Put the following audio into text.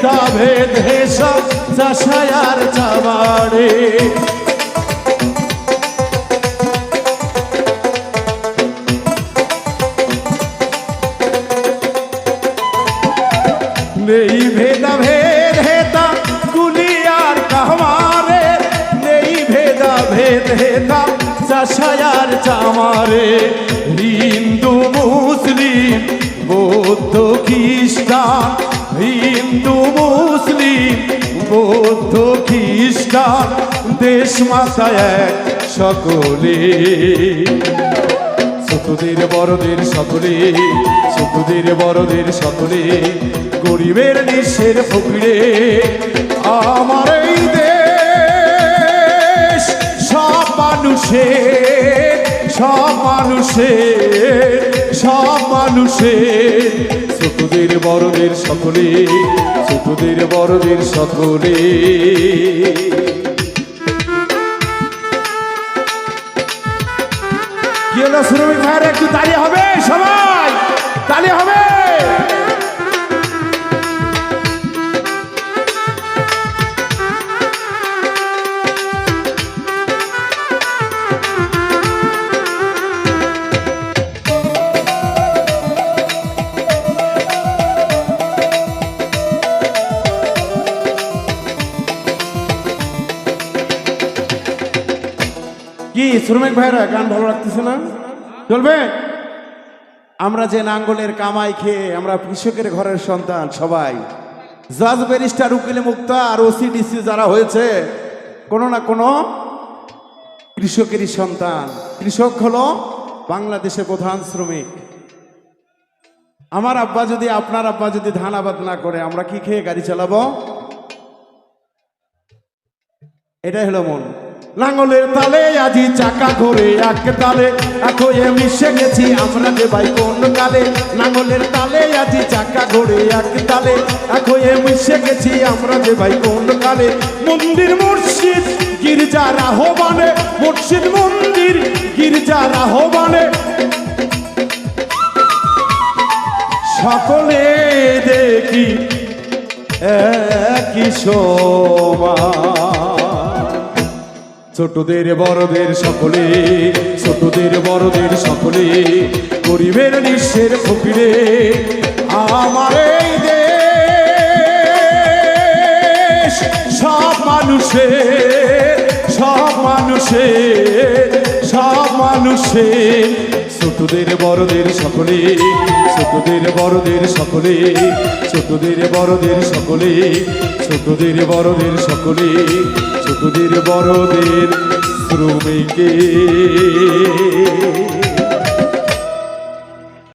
ভেদা হেসা চাষায়ার চামারে। নেই ভেদা ভেদ হেতা কুলিয়ার কামারে নেই ভেদা ভেদ হেতা চাষায়ার চামারে। হিন্দু, মুসলিম, বৌদ্ধ, খ্রিস্টান। হিন্দু, মুসলিম, বৌদ্ধ, খ্রিস্টান। দেশ এক সকলে। ছোটদের বড়দের সকলে ছোটদের বড়দের সকলে গরিবের নিঃস্বের ফকরে, আমার এই দেশ সব মানুষের সব মানুষের সব মানুষের। ছোটদের বড়দের সকলে ছোটদের বড়দের সকলে শ্রমিক ভাইয়ের একটু তালি হবে, সবাই। তালি হবে। কি শ্রমিক ভাইরা গান ভালো লাগতেছে না? চলবে? আমরা যে নাঙ্গলের কামাই খেয়ে আমরা কৃষকের ঘরের সন্তান, সবাই। জাজ ব্যারিস্টার উকিলে মুক্তা আর ওসিডিসি যারা হয়েছে, কোনো না কোনো কৃষকেরই সন্তান। কৃষক হলো বাংলাদেশের প্রধান শ্রমিক। আমার আব্বা যদি, আপনার আব্বা যদি ধান আবাদ না করে, আমরা কি খেয়ে গাড়ি চালাবো? এটাই হলো মন। লাঙ্গলের তালে আজি চাকা ঘুরে এক তালে। এখন মিশে গেছি আমরা যে ভাই কোন কালে। লাঙ্গলের তালে আজি চাকা ঘুরে এক তালে। এখন মিশে গেছি আমরা যে ভাই কোন কালে। মন্দির, মসজিদ, গির্জা রাহবানে, মসজিদ, মন্দির, গির্জা রাহবানে। সকলে দেখি একই সমান ছোটদের, বড়দের সকলে, ছোটদের, বড়দের সকলে, গরিবের নিঃস্বের ফকিরে, আমার এই দেশ সব মানুষের সব মানুষের সব মানুষের। ছোটদের, বড়দের সকলে, ছোটদের, বড়দের সকলে, ছোটদের, বড়দের সকলে, ছোটদের, বড়দের সকলে ছোটদের বড়দের শ্রমিকে